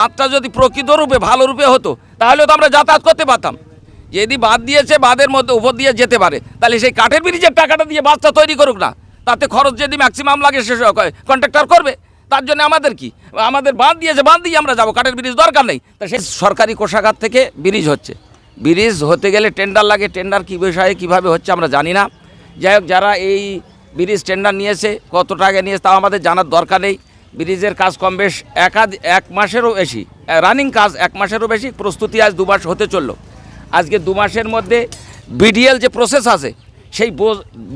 বাঁধটা যদি প্রকৃত রূপে, ভালো রূপে হতো, তাহলে তো আমরা যাতায়াত করতে পারতাম। যদি বাদ দিয়েছে, বাঁধের মধ্যে উপর দিয়ে যেতে পারে, তাহলে সেই কাঠের ব্রিজের টাকাটা দিয়ে বাসটা তৈরি করুক না। তাতে খরচ যদি ম্যাক্সিমাম লাগে, সে কন্ট্রাক্টর করবে। তার জন্য আমাদের কি? আমাদের বাঁধ দিয়েছে, বাঁধ দিয়ে আমরা যাব, কাঠের ব্রিজ দরকার নেই। তা সেই সরকারি কোষাগার থেকে ব্রিজ হচ্ছে। ব্রিজ হতে গেলে টেন্ডার লাগে টেন্ডার কী বিষয়ে, কীভাবে হচ্ছে আমরা জানি না। যাই হোক, যারা এই ব্রিজ টেন্ডার নিয়েছে, কত টাকা নিয়েছে, তাও আমাদের জানার দরকার নেই। ব্রিজের কাজ কম বেশ একাধ এক মাসেরও বেশি। রানিং কাজ এক মাসেরও বেশি। প্রস্তুতি আজ দু মাস হতে চলল। আজকে দু মাসের মধ্যে বিডিএল যে প্রসেস আছে, সেই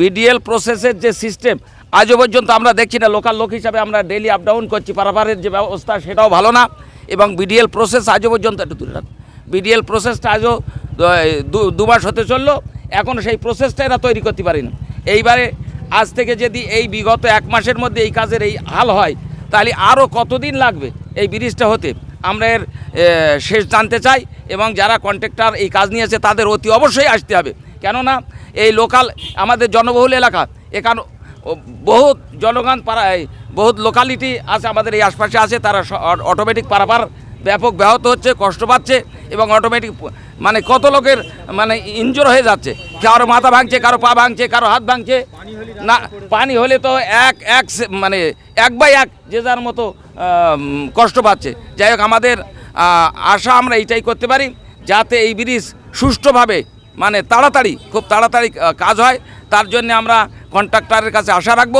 বিডিএল প্রসেসের যে সিস্টেম আজও পর্যন্ত আমরা দেখছি না। লোকাল লোক হিসাবে আমরা ডেলি আপ ডাউন করছি। পারাপারের যে ব্যবস্থা, সেটাও ভালো না। এবং বিডিএল প্রসেস আজও পর্যন্ত একটু দূরে রাখ বিডিএল প্রসেসটা আজও দু- মাস হতে চলল। এখন সেই প্রসেসটা এরা তৈরি করতে পারেনি। এইবারে আজ থেকে যদি এই বিগত এক মাসের মধ্যে এই কাজের এই হাল হয় তাহলে আরও কতদিন লাগবে এই ব্রিজটা হতে? আমরা এর শেষ জানতে চাই এবং যারা কন্ট্রাক্টর এই কাজ নিয়েছে তাদের অতি অবশ্যই আসতে হবে। কেননা এই লোকাল আমাদের জনবহুল এলাকা, এখানে বহুত জনগণ পাড়া, এই বহুত লোকালিটি আছে, আমাদের এই আশপাশে আছে, তারা অটোমেটিক পারাপার ব্যাপক ব্যাহত হচ্ছে, কষ্ট পাচ্ছে এবং অটোমেটিক মানে কত লোকের মানে ইনজোর হয়ে যাচ্ছে। কারও মাথা ভাঙছে, কারও পা ভাঙছে, কারও হাত ভাঙছে। না, পানি হলে তো এক এক মানে এক বাই এক যে যার মতো কষ্ট পাচ্ছে। যাই হোক, আমাদের আশা আমরা এইটাই করতে পারি যাতে এই ব্রিজ সুষ্ঠুভাবে মানে তাড়াতাড়ি, খুব তাড়াতাড়ি কাজ হয়। তার জন্য আমরা কন্ট্রাক্টরের কাছে আশা রাখব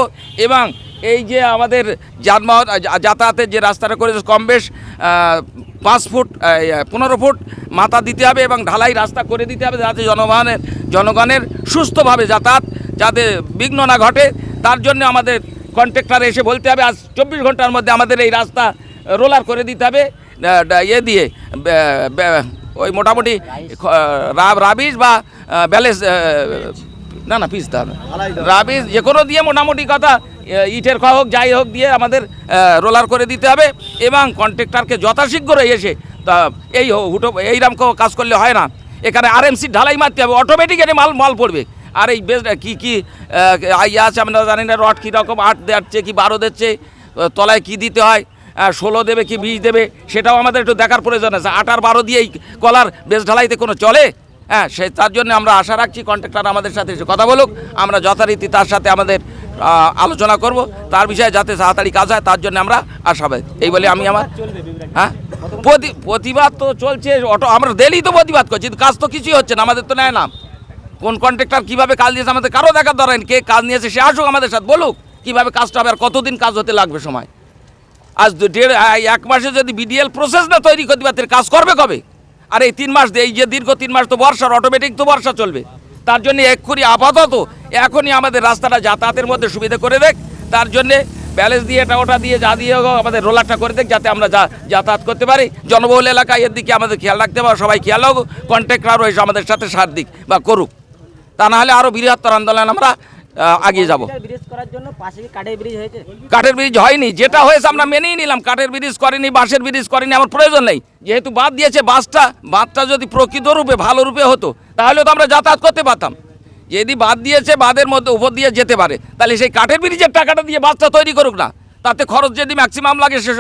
এবং এই যে আমাদের যানবাহন যাতায়াতের যে রাস্তাটা করেছে, কম বেশ পাঁচ ফুট পনেরো ফুট মাথা দিতে হবে এবং ঢালাই রাস্তা করে দিতে হবে যাতে জনগণের জনগণের সুস্থভাবে যাতায়াত যাতে বিঘ্ন না ঘটে তার জন্য আমাদের কন্ট্রাক্টর এসে বলতে হবে আজ চব্বিশ ঘণ্টার মধ্যে আমাদের এই রাস্তা রোলার করে দিতে হবে। ইয়ে দিয়ে ওই মোটামুটি খ- রা- রাবিশ বা ব্যালেন্স না না পিস হবে রাবিশ যে কোনো দিয়ে মোটামুটি কথা ইটের খা হোক যাই হোক দিয়ে আমাদের রোলার করে দিতে হবে এবং কন্ট্রাক্টরকে যথাশীঘ্রই এসে তা এই হুটো এইরকম কাজ করলে হয় না। এখানে আরএমসি ঢালাই মারতে হবে অটোমেটিক এটা মাল মাল পড়বে। আর এই বেশ, কি কি ইয়ে আছে আমরা জানি না, রড কীরকম, আট দিচ্ছে কি বারো দিচ্ছে তলায় কি দিতে হয় ষোলো দেবে কি বিষ দেবে, সেটাও আমাদের একটু দেখার প্রয়োজন আছে। আট আর বারো দিয়ে এই কলার বেশ ঢালাইতে কোনো চলে? হ্যাঁ সে, তার জন্য আমরা আশা রাখছি, কন্ট্রাক্টর আমাদের সাথে এসে কথা বলুক, আমরা যথারীতি তার সাথে আমাদের আলোচনা করব, তার বিষয়ে যাতে তাড়াতাড়ি কাজ হয়, তার জন্য আমরা আশাবাদ। এই বলে আমি আমার হ্যাঁ? প্রতি- প্রতিবাদ তো চলছে, অটো, আমরা ডেলি তো প্রতিবাদ করছি কাজ তো কিছুই হচ্ছে না, আমাদের তো নেয় না কোন কন্ট্রাক্টর কীভাবে কাজ দিয়েছে আমাদের কারও দেখার দরকার কে কাজ নিয়েছে সে আসুক আমাদের সাথে, বলুক কীভাবে কাজটা হবে আর কতদিন কাজ হতে লাগবে সময়। আজ দেড় এক মাসে যদি বিডিএল প্রসেস না তৈরি করতে পারতে কাজ করবে কবে? আর এই তিন মাস এই যে দীর্ঘ তিন মাস তো বর্ষার অটোমেটিক তো বর্ষা চলবে। তার জন্য এক্ষুনি আপাতত, এখনই আমাদের রাস্তাটা যাতায়াতের মধ্যে সুবিধা করে দেখ। তার জন্যে ব্যালেন্স দিয়ে এটা ওটা দিয়ে যা দিয়ে আমাদের রোলারটা করে দেখ, যাতে আমরা যা- যাতায়াত করতে পারি। জনবহুল এলাকায় এর দিকে আমাদের খেয়াল রাখতে হবে, সবাই খেয়াল হোক কন্ট্রাক্টরও এসে আমাদের সাথে সার দিক বা করুক। তা না হলে আরও বৃহত্তর আন্দোলন আমরা আগিয়ে যাব। করার জন্য কাঠের ব্রিজ হয়নি যেটা হয়েছে আমরা মেনেই নিলাম। কাঠের ব্রিজ করেনি বাঁশের ব্রিজ করেনি আমার প্রয়োজন নেই। যেহেতু বাদ দিয়েছে বাসটা বাঁধটা যদি প্রকৃত রূপে ভালো রূপে হতো তাহলে তো আমরা যাতায়াত করতে পারতাম। যদি বাদ দিয়েছে বাঁধের মধ্যে উপর দিয়ে যেতে পারে তাহলে সেই কাঠের ব্রিজের টাকাটা দিয়ে বাসটা তৈরি করুক না। তাতে খরচ যদি ম্যাক্সিমাম লাগে সে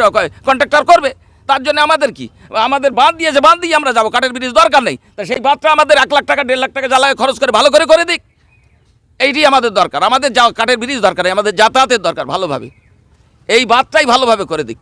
কন্ট্রাক্টর করবে। তার জন্য আমাদের কি? আমাদের বাঁধ দিয়েছে, বাঁধ দিয়ে আমরা যাব, কাঠের ব্রিজ দরকার নেই। তা সেই বাঁধটা আমাদের এক লাখ টাকা, দেড় লাখ টাকা জ্বালায় খরচ করে ভালো করে করে দিক। এইটি আমাদের দরকার, আমাদের যা কাঠের ব্রিজ দরকার আমাদের যাতায়াতের দরকার ভালোভাবে। এই বাঁধটাই ভালোভাবে করে দিক।